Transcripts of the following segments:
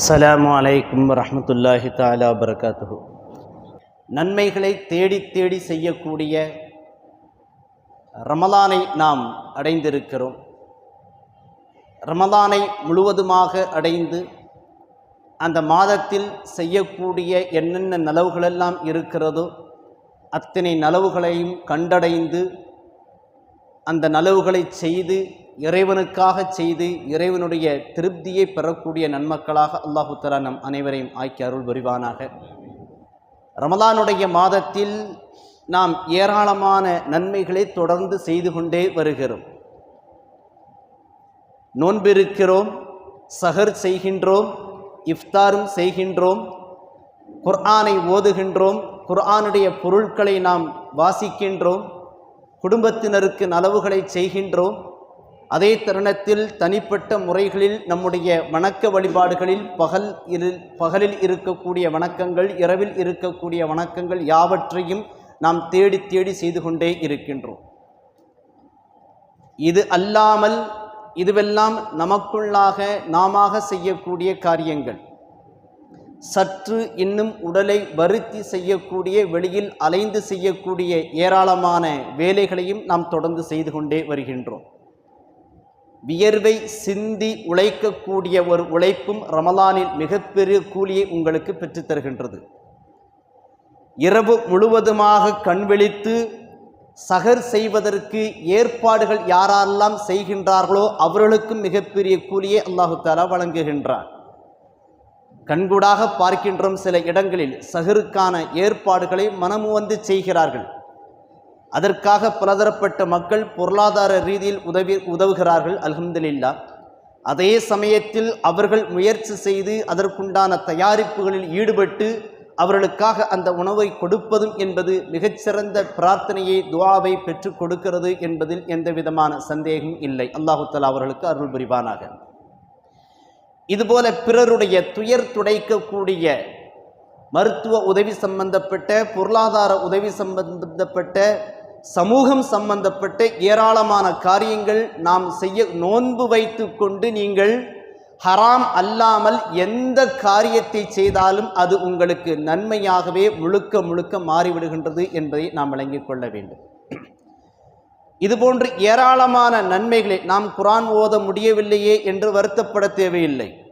அஸ்லாம் அலைக்கும் வரமத்துல்லாஹி தாலா வரகாத்து நன்மைகளை தேடி தேடி செய்யக்கூடிய ரமலானை நாம் அடைந்திருக்கிறோம். ரமலானை முழுவதுமாக அடைந்து அந்த மாதத்தில் செய்யக்கூடிய என்னென்ன நலவுகளெல்லாம் இருக்கிறதோ அத்தனை நலவுகளையும் கண்டடைந்து அந்த நலவுகளை செய்து இறைவனுக்காக செய்து இறைவனுடைய திருப்தியை பெறக்கூடிய நன்மக்களாக அல்லாஹு தலா நம் அனைவரையும் ஆக்கி அருள் புரிவானாக. ரமலானுடைய மாதத்தில் நாம் ஏராளமான நன்மைகளை தொடர்ந்து செய்து கொண்டே வருகிறோம். நோன்பிருக்கிறோம் சஹர் செய்கின்றோம் இஃப்தாரும் செய்கின்றோம் குர்ஆனை ஓதுகின்றோம் குர்ஆனுடைய பொருட்களை நாம் வாசிக்கின்றோம் குடும்பத்தினருக்கு நலவுகளை செய்கின்றோம் அதே தருணத்தில் தனிப்பட்ட முறைகளில் நம்முடைய வணக்க வழிபாடுகளில் பகல் இரு பகலில் இருக்கக்கூடிய வணக்கங்கள் இரவில் இருக்கக்கூடிய வணக்கங்கள் யாவற்றையும் நாம் தேடி தேடி செய்து கொண்டே இருக்கின்றோம். இது அல்லாமல் இதுவெல்லாம் நமக்குள்ளாக நாமாக செய்யக்கூடிய காரியங்கள். சற்று இன்னும் உடலை வருத்தி செய்யக்கூடிய வெளியில் அலைந்து செய்யக்கூடிய ஏராளமான வேலைகளையும் நாம் தொடர்ந்து செய்து கொண்டே வருகின்றோம். வியர்வை சிந்தி உழைக்கக்கூடிய ஒரு உழைப்பும் ரமலானில் மிகப்பெரிய கூலியை உங்களுக்கு பெற்றுத்தருகின்றது இரவு முழுவதுமாக கண்விழித்து சகர் செய்வதற்கு ஏற்பாடுகள் யாரெல்லாம் செய்கின்றார்களோ அவர்களுக்கும் மிகப்பெரிய கூலியை அல்லாஹு தாலா வழங்குகின்றார் கண்கூடாக பார்க்கின்றோம் சில இடங்களில் சகருக்கான ஏற்பாடுகளை மனமு வந்து செய்கிறார்கள். அதற்காக பலதரப்பட்ட மக்கள் பொருளாதார ரீதியில் உதவி உதவுகிறார்கள் அல்ஹம்துலில்லா அதே சமயத்தில் அவர்கள் முயற்சி செய்து அதற்குண்டான தயாரிப்புகளில் ஈடுபட்டு அவர்களுக்காக அந்த உணவை கொடுப்பதும் என்பது மிகச்சிறந்த பிரார்த்தனையை துவாவை பெற்றுக் கொடுக்கிறது என்பதில் எந்த விதமான சந்தேகம் இல்லை அல்லாஹுத்தலா அவர்களுக்கு அருள் புரிவானாக. இதுபோல பிறருடைய துயர் துடைக்கக்கூடிய மருத்துவ உதவி சம்பந்தப்பட்ட பொருளாதார உதவி சம்பந்தப்பட்ட சமூகம் சம்பந்தப்பட்ட ஏராளமான காரியங்கள் நாம் செய்ய நோன்பு வைத்து கொண்டு நீங்கள் ஹராம் அல்லாமல் எந்த காரியத்தை செய்தாலும் அது உங்களுக்கு நன்மையாகவே முழுக்க முழுக்க மாறிவிடுகின்றது என்பதை நாம் விளங்கிக் கொள்ள வேண்டும். இதுபோன்று ஏராளமான நன்மைகளை நாம் குரான் ஓத முடியவில்லையே என்று வருத்தப்பட தேவையில்லை.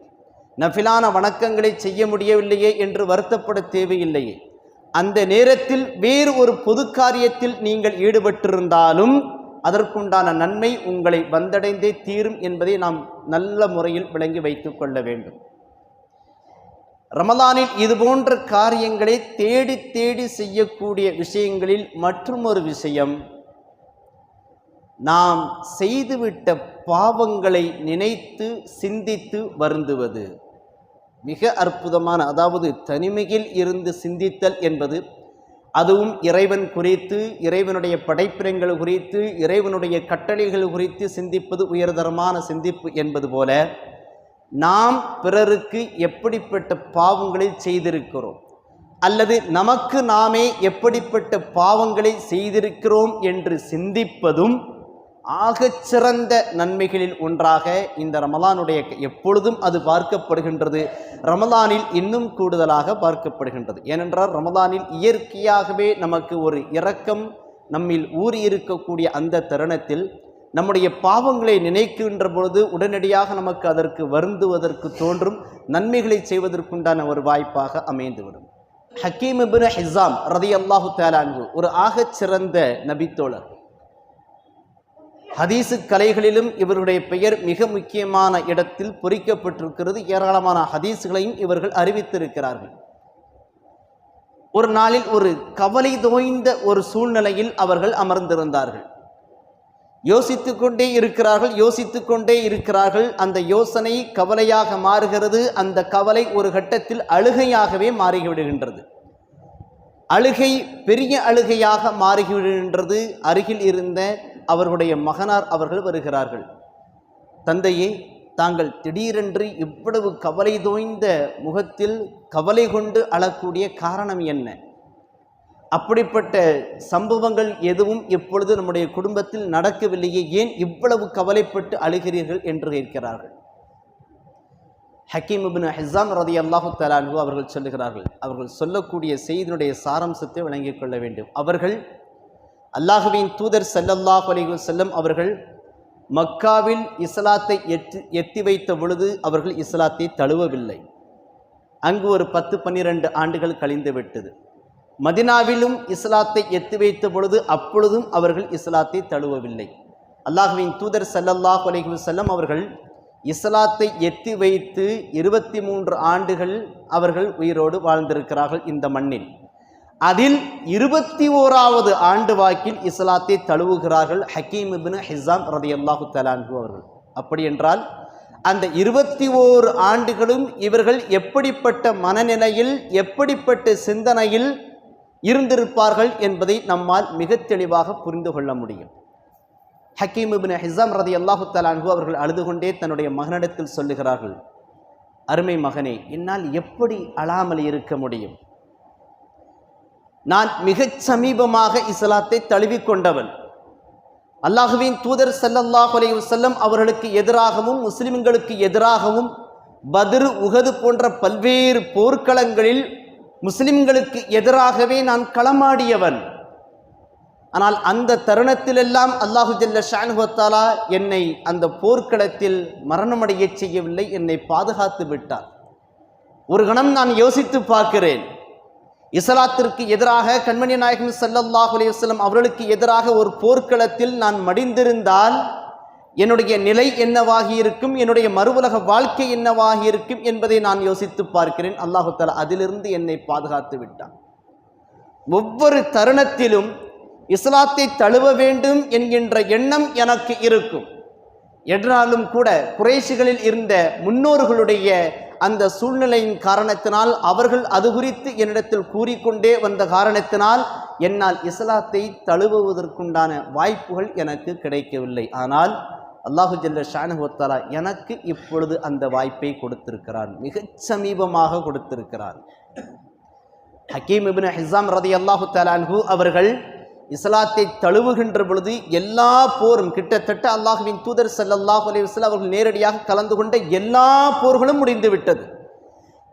நஃபிலான வணக்கங்களை செய்ய முடியவில்லையே என்று வருத்தப்பட தேவையில்லையே. அந்த நேரத்தில் வேறு ஒரு பொது காரியத்தில் நீங்கள் ஈடுபட்டிருந்தாலும் அதற்குண்டான நன்மை உங்களை வந்தடைந்தே தீரும் என்பதை நாம் நல்ல முறையில் விளங்கி வைத்து கொள்ள வேண்டும். ரமலானில் இதுபோன்ற காரியங்களை தேடி தேடி செய்யக்கூடிய விஷயங்களில் மற்றும் ஒரு விஷயம் நாம் செய்துவிட்ட பாவங்களை நினைத்து சிந்தித்து வருந்துவது. மிக அற்புதமான அதாவது தனிமையில் இருந்து சிந்தித்தல் என்பது அதுவும் இறைவன் குறித்து இறைவனுடைய படைப்பினங்கள் குறித்து இறைவனுடைய கட்டளைகள் குறித்து சிந்திப்பது உயர்தரமான சிந்திப்பு என்பது போல நாம் பிறருக்கு எப்படிப்பட்ட பாவங்களை செய்திருக்கிறோம்? அல்லது நமக்கு நாமே எப்படிப்பட்ட பாவங்களை செய்திருக்கிறோம் என்று சிந்திப்பதும் ஆகச்சிறந்த நன்மைகளில் ஒன்றாக இந்த ரமலானுடைய எப்பொழுதும் அது பார்க்கப்படுகின்றது. ரமலானில் இன்னும் கூடுதலாக பார்க்கப்படுகின்றது. ஏனென்றால் ரமலானில் இயற்கையாகவே நமக்கு ஒரு இரக்கம் நம்மில் ஊறி இருக்கக்கூடிய அந்த தருணத்தில் நம்முடைய பாவங்களை நினைக்கின்ற பொழுது உடனடியாக நமக்கு அதற்கு வருந்துவதற்கு தோன்றும் நன்மைகளை செய்வதற்குண்டான ஒரு வாய்ப்பாக அமைந்துவிடும். ஹக்கீம் இபின் ஹிசாம் ரதி அல்லாஹு தேலான்கு ஒரு ஆகச்சிறந்த நபித்தோழர். ஹதீசு கலைகளிலும் இவருடைய பெயர் மிக முக்கியமான இடத்தில் பொறிக்கப்பட்டிருக்கிறது. ஏராளமான ஹதீஸுகளையும் இவர்கள் அறிவித்திருக்கிறார்கள். ஒரு நாளில் ஒரு கவலை தோய்ந்த ஒரு சூழ்நிலையில் அவர்கள் அமர்ந்திருந்தார்கள். யோசித்து கொண்டே இருக்கிறார்கள் யோசித்து கொண்டே இருக்கிறார்கள். அந்த யோசனை கவலையாக மாறுகிறது. அந்த கவலை ஒரு கட்டத்தில் அழுகையாகவே மாறிவிடுகின்றது. அழுகை பெரிய அழுகையாக மாறிவிடுகின்றது. அருகில் இருந்த அவர்களுடைய மகனார் அவர்கள் வருகிறார்கள். தந்தையே தாங்கள் திடீரென்று இவ்வளவு கவலை தோய்ந்த முகத்தில் கவலை கொண்டு அழக்கூடிய காரணம் என்ன? அப்படிப்பட்ட சம்பவங்கள் எதுவும் இப்பொழுது நம்முடைய குடும்பத்தில் நடக்கவில்லையே ஏன் இவ்வளவு கவலைப்பட்டு அழுகிறீர்கள் என்று கேட்கிறார்கள். ஹக்கீம் இப்னு ஹிசாம் ரதி அல்லாஹு தலானு அவர்கள் சொல்லுகிறார்கள் அவர்கள் சொல்லக்கூடிய செய்தியினுடைய சாராம்சத்தை விளங்கிக் கொள்ள வேண்டும். அவர்கள் அல்லாஹுவின் தூதர் சல்லல்லாஹ் அலைஹி செல்லம் அவர்கள் மக்காவில் இஸ்லாத்தை எத்தி எத்தி வைத்த பொழுது அவர்கள் இஸ்லாத்தை தழுவவில்லை. அங்கு ஒரு பத்து பன்னிரண்டு ஆண்டுகள் கழிந்து விட்டது. மதினாவிலும் இஸ்லாத்தை எத்தி வைத்த பொழுது அப்பொழுதும் அவர்கள் இஸ்லாத்தை தழுவவில்லை. அல்லாஹுவின் தூதர் சல்லல்லாஹ் அலைஹி செல்லம் அவர்கள் இஸ்லாத்தை எத்தி வைத்து இருபத்தி மூன்று ஆண்டுகள் அவர்கள் உயிரோடு வாழ்ந்திருக்கிறார்கள் இந்த மண்ணில். அதில் இருபத்தி ஓராவது ஆண்டு வாக்கில் இஸ்லாத்தை தழுவுகிறார்கள் ஹக்கீம் இபின் ஹிசாம் ரதியல்லாஹு தலான்கு அவர்கள். அப்படி என்றால் அந்த இருபத்தி ஓரு ஆண்டுகளும் இவர்கள் எப்படிப்பட்ட மனநிலையில் எப்படிப்பட்ட சிந்தனையில் இருந்திருப்பார்கள் என்பதை நம்மால் மிக தெளிவாக புரிந்து கொள்ள முடியும். ஹக்கீம் இபின் ஹிசாம் ரதி அல்லாஹு தலான்கு அவர்கள் அழுது கொண்டே தன்னுடைய மகனிடத்தில் சொல்லுகிறார்கள் அருமை மகனே என்னால் எப்படி அழாமல் இருக்க முடியும்? நான் மிகச் சமீபமாக இஸ்லாத்தை தழுவிக்கொண்டவன். அல்லாஹுவின் தூதர் ஸல்லல்லாஹு அலி வல்லம் அவர்களுக்கு எதிராகவும் முஸ்லிம்களுக்கு எதிராகவும் பத்ர் உகது போன்ற பல்வேறு போர்க்களங்களில் முஸ்லிம்களுக்கு எதிராகவே நான் களமாடியவன். ஆனால் அந்த தருணத்திலெல்லாம் அல்லாஹு ஜல்ல ஷானுவத்தாலா என்னை அந்த போர்க்களத்தில் மரணமடையச் செய்யவில்லை என்னை பாதுகாத்து விட்டார். ஒரு கணம் நான் யோசித்து பார்க்கிறேன். இஸ்லாத்திற்கு எதிராக கண்மணி நாயகம் ஸல்லல்லாஹு அலைஹி அவர்களுக்கு எதிராக ஒரு போர்க்களத்தில் நான் மடிந்திருந்தால் என்னுடைய நிலை என்னவாகி இருக்கும் என்னுடைய மறுவுலக வாழ்க்கை என்னவாகி இருக்கும் என்பதை நான் யோசித்து பார்க்கிறேன். அல்லாஹு தலா அதிலிருந்து என்னை பாதுகாத்து விட்டான். ஒவ்வொரு தருணத்திலும் இஸ்லாத்தை தழுவ வேண்டும் என்கின்ற எண்ணம் எனக்கு இருக்கும். என்றாலும் கூட குறைஷிகளில் இருந்த முன்னோர்களுடைய அந்த சூழ்நிலையின் காரணத்தினால் அவர்கள் அது குறித்து என்னிடத்தில் கூறிக்கொண்டே வந்த காரணத்தினால் என்னால் இஸ்லாத்தை தழுவுவதற்குண்டான வாய்ப்புகள் எனக்கு கிடைக்கவில்லை. ஆனால் அல்லாஹு ஜல்ல ஷானுவத்தாலா எனக்கு இப்பொழுது அந்த வாய்ப்பை கொடுத்திருக்கிறான். மிகச் சமீபமாக கொடுத்திருக்கிறான். ஹக்கீம் இபின் ஹிசாம் ரதி அல்லாஹு தலான்ஹூ அவர்கள் இஸ்லாத்தை தழுவுகின்ற பொழுது எல்லா போரும் கிட்டத்தட்ட அல்லாஹுவின் தூதர் சல்லாஹ் அலைஹி அவர்கள் நேரடியாக கலந்து கொண்ட எல்லா போர்களும் முடிந்துவிட்டது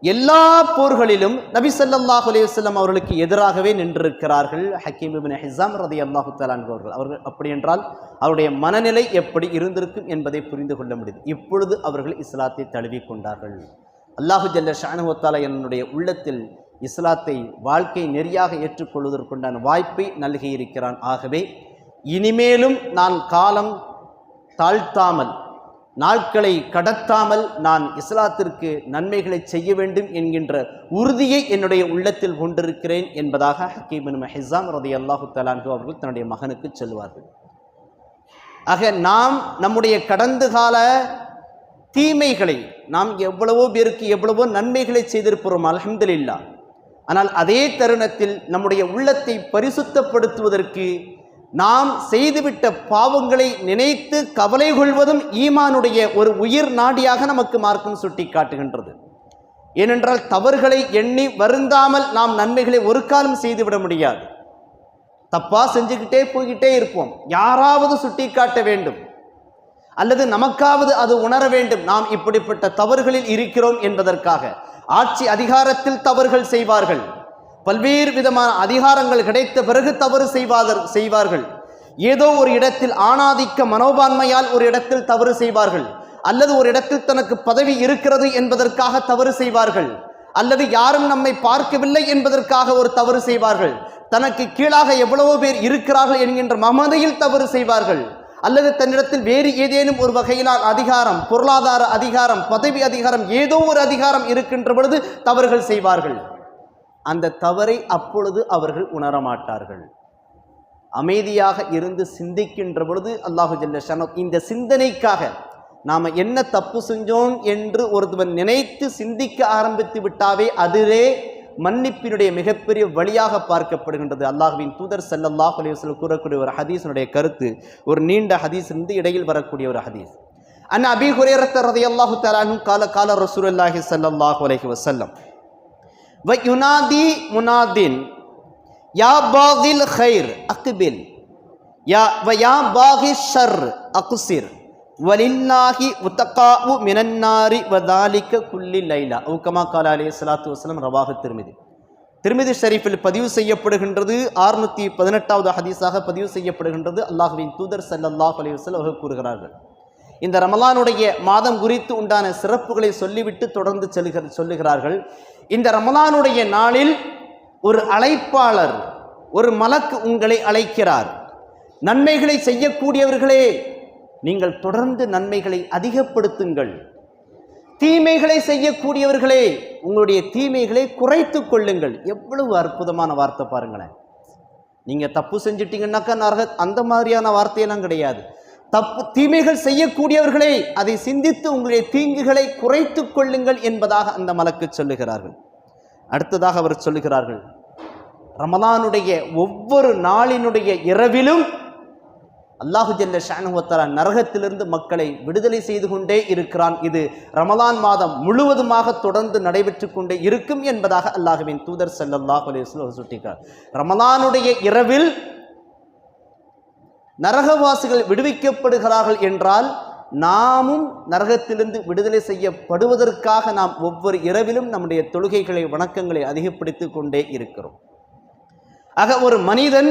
எல்லா போர்களிலும் நபி சல்லாஹ் அலைஹி அவர்களுக்கு எதிராகவே நின்றிருக்கிறார்கள் ஹக்கீம் இபின் ஹிசாம் ரதி அல்லாஹு தலான்ஹு அவர்கள். அவர்கள் அப்படி என்றால் அவருடைய மனநிலை எப்படி இருந்திருக்கும் என்பதை புரிந்து கொள்ள முடியுது இப்பொழுது அவர்கள் இஸ்லாத்தை தழுவிக் கொண்டார்கள். அல்லாஹு ஜல்ல ஷானுவத்தாலா என்னுடைய உள்ளத்தில் இஸ்லாத்தை வாழ்க்கை நெறியாக ஏற்றுக்கொள்வதற்குண்டான வாய்ப்பை நல்கியிருக்கிறான். ஆகவே இனிமேலும் நான் காலம் தாழ்த்தாமல் நாட்களை கடத்தாமல் நான் இஸ்லாத்திற்கு நன்மைகளை செய்ய வேண்டும் என்கின்ற உறுதியை என்னுடைய உள்ளத்தில் கொண்டிருக்கிறேன் என்பதாக ஹக்கீபின் ஹிசாம் ரதி அல்லாஹு தலான்கு அவர்கள் தன்னுடைய மகனுக்கு சொல்வார்கள் ஆக நாம் நம்முடைய கடந்த கால தீமைகளை நாம் எவ்வளவோ பேருக்கு எவ்வளவோ நன்மைகளை செய்திருக்கிறோம் அலமதுல்லா ஆனால் அதே தருணத்தில் நம்முடைய உள்ளத்தை பரிசுத்தப்படுத்துவதற்கு நாம் செய்துவிட்ட பாவங்களை நினைத்து கவலை கொள்வதும் ஈமானுடைய ஒரு உயிர் நாடியாக நமக்கு மார்க்கம் சுட்டி காட்டுகின்றது ஏனென்றால் தவறுகளை எண்ணி வருந்தாமல் நாம் நன்மைகளை ஒரு காலம் செய்துவிட முடியாது. தப்பாக செஞ்சுக்கிட்டே போய்கிட்டே இருப்போம். யாராவது சுட்டி காட்ட வேண்டும். அல்லது நமக்காவது அது உணர வேண்டும். நாம் இப்படிப்பட்ட தவறுகளில் இருக்கிறோம் என்பதற்காக. ஆட்சி அதிகாரத்தில் தவறுகள் செய்வார்கள். பல்வேறு விதமான அதிகாரங்கள் கிடைத்த பிறகு தவறு செய்வாதர் செய்வார்கள். ஏதோ ஒரு இடத்தில் ஆணாதிக்க மனோபான்மையால் ஒரு இடத்தில் தவறு செய்வார்கள். அல்லது ஒரு இடத்தில் தனக்கு பதவி இருக்கிறது என்பதற்காக தவறு செய்வார்கள். அல்லது யாரும் நம்மை பார்க்கவில்லை என்பதற்காக ஒரு தவறு செய்வார்கள். தனக்கு கீழாக எவ்வளவோ பேர் இருக்கிறார்கள் என்கின்ற மமதையில் தவறு செய்வார்கள். அல்லது தன்னிடத்தில் வேறு ஏதேனும் ஒரு வகையிலான அதிகாரம் பொருளாதார அதிகாரம் பதவி அதிகாரம் ஏதோ ஒரு அதிகாரம் இருக்கின்ற பொழுது தவறுகள் செய்வார்கள். அந்த தவறை அப்பொழுது அவர்கள் உணரமாட்டார்கள் அமைதியாக இருந்து சிந்திக்கின்ற பொழுது அல்லாஹு ஜல்ல இந்த சிந்தனைக்காக நாம் என்ன தப்பு செஞ்சோம் என்று ஒருவன் நினைத்து சிந்திக்க ஆரம்பித்து விட்டாவே அதுவே மன்னிப்பினுடைய மிகப்பெரிய வழியாக பார்க்கப்படுகின்றது. அல்லாஹுவின் தூதர் செல்லல்லாஹ் அலைஹி கூறக்கூடிய ஒரு ஹதீஸினுடைய கருத்து ஒரு நீண்ட ஹதீஸ் இருந்து இடையில் வரக்கூடிய ஒரு ஹதீஸ். அண்ணா அபி ஹுரேரத்த ரலியல்லாஹு தஆலா கால கால கால ரசூலுல்லாஹி ஸல்லல்லாஹு அலஹி வசல்லம் வ யுனாதி முனாதின் யா பாகில் ஹைர் அக்பில் யா வ யா பாகி ஷர் அக்சிர். வலில்லாஹி உத்தகாவு மினன்னாரி வதாலிக்க குல்லி லைலா. ஊக்கமா காலா அலே சலாத்து வசலம் ரவாக திருமிதி. திருமிதி ஷரீஃபில் பதிவு செய்யப்படுகின்றது ஆறுநூத்தி பதினெட்டாவது ஹதீஸாக பதிவு செய்யப்படுகின்றது அல்லாஹுவின் தூதர் சல்லாஹ் அலைஹி வஸல்லம் அவர்கள் கூறுகிறார்கள். இந்த ரமலானுடைய மாதம் குறித்து உண்டான சிறப்புகளை சொல்லிவிட்டு தொடர்ந்து செல்கிற சொல்லுகிறார்கள். இந்த ரமலானுடைய நாளில் ஒரு அழைப்பாளர் ஒரு மலக்கு உங்களை அழைக்கிறார். நன்மைகளை செய்யக்கூடியவர்களே நீங்கள் தொடர்ந்து நன்மைகளை அதிகப்படுத்துங்கள். தீமைகளை செய்யக்கூடியவர்களே உங்களுடைய தீமைகளை குறைத்து கொள்ளுங்கள். எவ்வளவு அற்புதமான வார்த்தை பாருங்களேன். நீங்கள் தப்பு செஞ்சிட்டிங்கன்னாக்கா நரக அந்த மாதிரியான வார்த்தையெல்லாம் கிடையாது. தப்பு தீமைகள் செய்யக்கூடியவர்களே அதை சிந்தித்து உங்களுடைய தீங்குகளை குறைத்து கொள்ளுங்கள் என்பதாக அந்த மலக்கு சொல்லுகிறார்கள். அடுத்ததாக அவர் சொல்லுகிறார்கள் ரமலானுடைய ஒவ்வொரு நாளினுடைய இரவிலும் அல்லாஹு ஜல்ல ஷானுவத்தலா நரகத்திலிருந்து மக்களை விடுதலை செய்து கொண்டே இருக்கிறான். இது ரமலான் மாதம் முழுவதுமாக தொடர்ந்து நடைபெற்று கொண்டே இருக்கும் என்பதாக அல்லாஹுவின் தூதர் ஸல்லல்லாஹு அலைஹி வஸல்லம் ரமலானுடைய இரவில் நரகவாசிகள் விடுவிக்கப்படுகிறார்கள் என்றால் நாமும் நரகத்திலிருந்து விடுதலை செய்யப்படுவதற்காக நாம் ஒவ்வொரு இரவிலும் நம்முடைய தொழுகைகளை வணக்கங்களை அதிகப்படுத்திக் கொண்டே இருக்கிறோம். ஆக ஒரு மனிதன்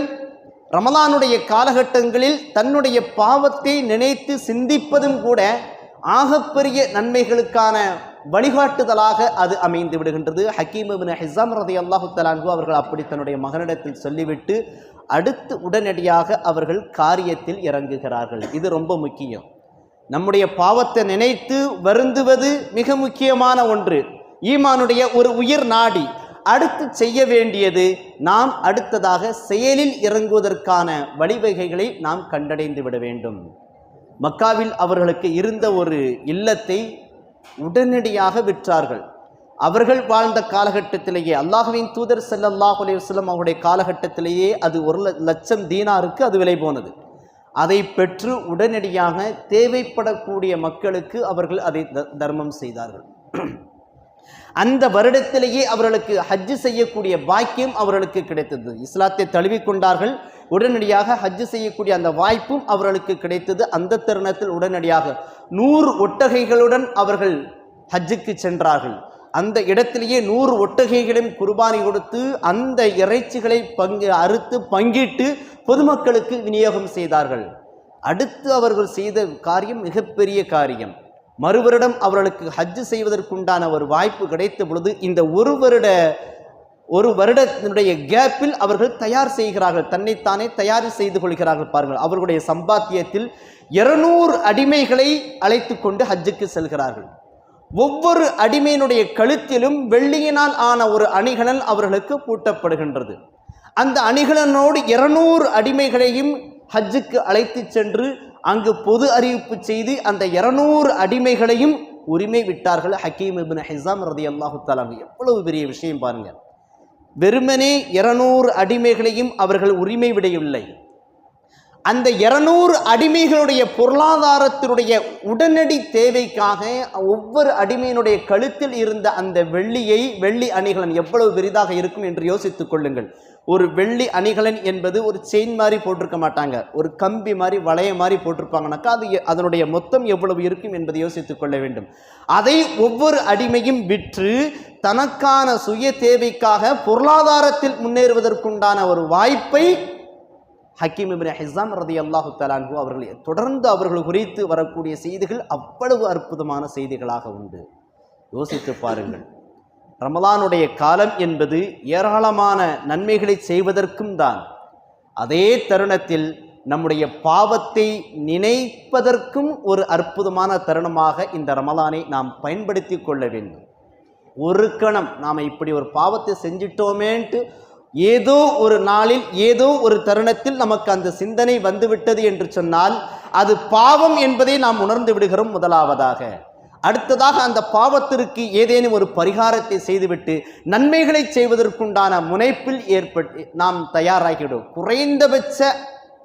ரமலானுடைய காலகட்டங்களில் தன்னுடைய பாவத்தை நினைத்து சிந்திப்பதும் கூட ஆகப்பெரிய நன்மைகளுக்கான வழிகாட்டுதலாக அது அமைந்து விடுகின்றது. ஹக்கீம் ஹிசாம் ரதி அல்லாஹு தலான்கு அவர்கள் அப்படி தன்னுடைய மகனிடத்தில் சொல்லிவிட்டு அடுத்து உடனடியாக அவர்கள் காரியத்தில் இறங்குகிறார்கள். இது ரொம்ப முக்கியம். நம்முடைய பாவத்தை நினைத்து வருந்துவது மிக முக்கியமான ஒன்று. ஈமானுடைய ஒரு உயிர் நாடி. அடுத்து செய்ய வேண்டியது நாம் அடுத்ததாக செயலில் இறங்குவதற்கான வழிவகைகளை நாம் கண்டடைந்து விட வேண்டும். மக்காவில் அவர்களுக்கு இருந்த ஒரு இல்லத்தை உடனடியாக விற்றார்கள். அவர்கள் வாழ்ந்த காலகட்டத்திலேயே அல்லாஹுவின் தூதர் ஸல்லல்லாஹு அலைஹி அவருடைய காலகட்டத்திலேயே அது ஒரு லட்சம் தீனாருக்கு அது விலை போனது. அதை பெற்று உடனடியாக தேவைப்படக்கூடிய மக்களுக்கு அவர்கள் அதை த- தர்மம் செய்தார்கள். அந்த வருடத்திலேயே அவர்களுக்கு ஹஜ்ஜு செய்யக்கூடிய பாக்கியம் அவர்களுக்கு கிடைத்தது. இஸ்லாத்தை தழுவிக்கொண்டார்கள். உடனடியாக ஹஜ்ஜு செய்யக்கூடிய அந்த வாய்ப்பும் அவர்களுக்கு கிடைத்தது. அந்த தருணத்தில் உடனடியாக நூறு ஒட்டகைகளுடன் அவர்கள் ஹஜ்ஜுக்கு சென்றார்கள். அந்த இடத்திலேயே நூறு ஒட்டகைகளையும் குர்பானி கொடுத்து அந்த இறைச்சிகளை பங்கு அறுத்து பங்கிட்டு பொதுமக்களுக்கு விநியோகம் செய்தார்கள். அடுத்து அவர்கள் செய்த காரியம் மிகப்பெரிய காரியம். மறுவருடம் அவர்களுக்கு ஹஜ்ஜு செய்வதற்குண்டான ஒரு வாய்ப்பு கிடைத்த பொழுது இந்த ஒரு வருட ஒரு வருடத்தினுடைய கேப்பில் அவர்கள் தயார் செய்கிறார்கள் தன்னைத்தானே தயார் செய்து கொள்கிறார்கள் பாருங்கள். அவர்களுடைய சம்பாத்தியத்தில் இருநூறு அடிமைகளை அழைத்து கொண்டு ஹஜ்ஜுக்கு செல்கிறார்கள். ஒவ்வொரு அடிமையினுடைய கழுத்திலும் வெள்ளியினால் ஆன ஒரு அணிகலன் அவர்களுக்கு பூட்டப்படுகின்றது. அந்த அணிகலனோடு இருநூறு அடிமைகளையும் ஹஜ்ஜுக்கு அழைத்து சென்று அங்கு பொது அறிவிப்பு செய்து அந்த இருநூறு அடிமைகளையும் உரிமை விட்டார்கள். ஹக்கீம் இபின் ஹிசாம் ரதி அல்லாஹு எவ்வளவு பெரிய விஷயம் பாருங்க. வெறுமனே இருநூறு அடிமைகளையும் அவர்கள் உரிமை விடையவில்லை அந்த இருநூறு அடிமைகளுடைய பொருளாதாரத்தினுடைய உடனடி தேவைக்காக ஒவ்வொரு அடிமையினுடைய கழுத்தில் இருந்த அந்த வெள்ளியை வெள்ளி அணிகலன் எவ்வளவு பெரிதாக இருக்கும் என்று யோசித்துக் கொள்ளுங்கள். ஒரு வெள்ளி அணிகலன் என்பது ஒரு செயின் மாதிரி போட்டிருக்க மாட்டாங்க. ஒரு கம்பி மாதிரி வளைய மாதிரி போட்டிருப்பாங்கனாக்கா அது அதனுடைய மொத்தம் எவ்வளவு இருக்கும் என்பதை யோசித்துக் கொள்ள வேண்டும். அதை ஒவ்வொரு அடிமையும் விற்று தனக்கான சுய தேவைக்காக பொருளாதாரத்தில் முன்னேறுவதற்குண்டான ஒரு வாய்ப்பை ஹக்கீம் இப்னு ஹிசாம் ரதி அல்லாஹு தலான்கு அவர்கள் தொடர்ந்து அவர்கள் குறித்து வரக்கூடிய செய்திகள் அவ்வளவு அற்புதமான செய்திகளாக உண்டு. யோசித்து பாருங்கள். ரமலானுடைய காலம் என்பது ஏராளமான நன்மைகளை செய்வதற்கும் தான். அதே தருணத்தில் நம்முடைய பாவத்தை நினைப்பதற்கும் ஒரு அற்புதமான தருணமாக இந்த ரமலானை நாம் பயன்படுத்தி கொள்ள வேண்டும். ஒரு கணம் நாம் இப்படி ஒரு பாவத்தை செஞ்சிட்டோமேன்ட்டு ஏதோ ஒரு நாளில் ஏதோ ஒரு தருணத்தில் நமக்கு அந்த சிந்தனை வந்துவிட்டது என்று சொன்னால் அது பாவம் என்பதை நாம் உணர்ந்து விடுகிறோம் முதலாவதாக. அடுத்ததாக அந்த பாவத்திற்கு ஏதேனும் ஒரு பரிகாரத்தை செய்துவிட்டு நன்மைகளை செய்வதற்குண்டான முனைப்பில் ஏற்பட்டு நாம் தயாராகிவிடும் குறைந்தபட்ச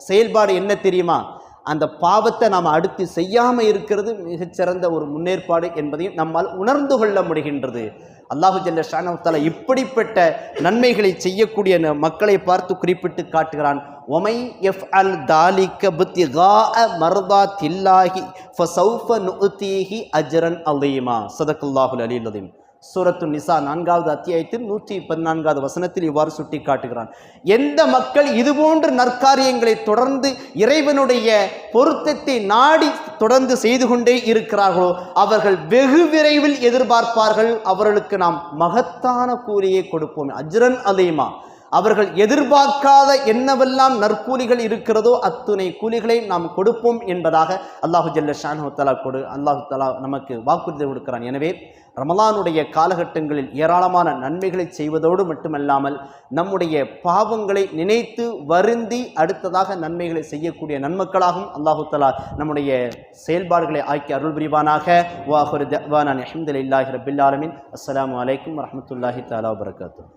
செயல்பாடு என்ன தெரியுமா? அந்த பாவத்தை நாம் அடுத்து செய்யாமல் இருக்கிறது மிகச்சிறந்த ஒரு முன்னேற்பாடு என்பதையும் நம்மால் உணர்ந்து கொள்ள முடிகின்றது. அல்லாஹு ஜல்ல ஷானவத்தால இப்படிப்பட்ட நன்மைகளை செய்யக்கூடிய ந- மக்களை பார்த்து குறிப்பிட்டு காட்டுகிறான். ஒமை எஃப் அல் தாலிக்க புத்தி கா மர்தா தில்லாஹி ஃபசௌஃப நுத்தீஹி அஜரன் அலீமா. சதக்குல்லாஹுல் அலீலதீம் சூரத்து நிசா நான்காவது அத்தியாயத்தில் நூற்றி பதினான்காவது வசனத்தில் இவ்வாறு சுட்டி காட்டுகிறான் எந்த மக்கள் இதுபோன்ற நற்காரியங்களை தொடர்ந்து இறைவனுடைய பொருத்தத்தை நாடி தொடர்ந்து செய்து கொண்டே இருக்கிறார்களோ அவர்கள் வெகு விரைவில் எதிர்பார்ப்பார்கள். அவர்களுக்கு நாம் மகத்தான கூலியை கொடுப்போம். அஜ்ரன் அலீமா அவர்கள் எதிர்பார்க்காத என்னவெல்லாம் நற்கூலிகள் இருக்கிறதோ அத்துணை கூலிகளை நாம் கொடுப்போம் என்பதாக அல்லாஹு ஜல்ல ஷானு தலா கொடு அல்லாஹு தலா நமக்கு வாக்குறுதி கொடுக்கிறான். எனவே ரமலானுடைய காலகட்டங்களில் ஏராளமான நன்மைகளை செய்வதோடு மட்டுமல்லாமல் நம்முடைய பாவங்களை நினைத்து வருந்தி அடுத்ததாக நன்மைகளை செய்யக்கூடிய நன்மக்களாகவும் அல்லாஹு தலா நம்முடைய செயல்பாடுகளை ஆக்கி அருள் புரிவானாக. வாஹுர் தவானான் அஹமதுல்லாஹி ரபில் ஆலமின். அஸ்ஸலாமு அலைக்கும் வரஹ்மத்துல்லாஹி தஆலா வபரகாத்துஹு.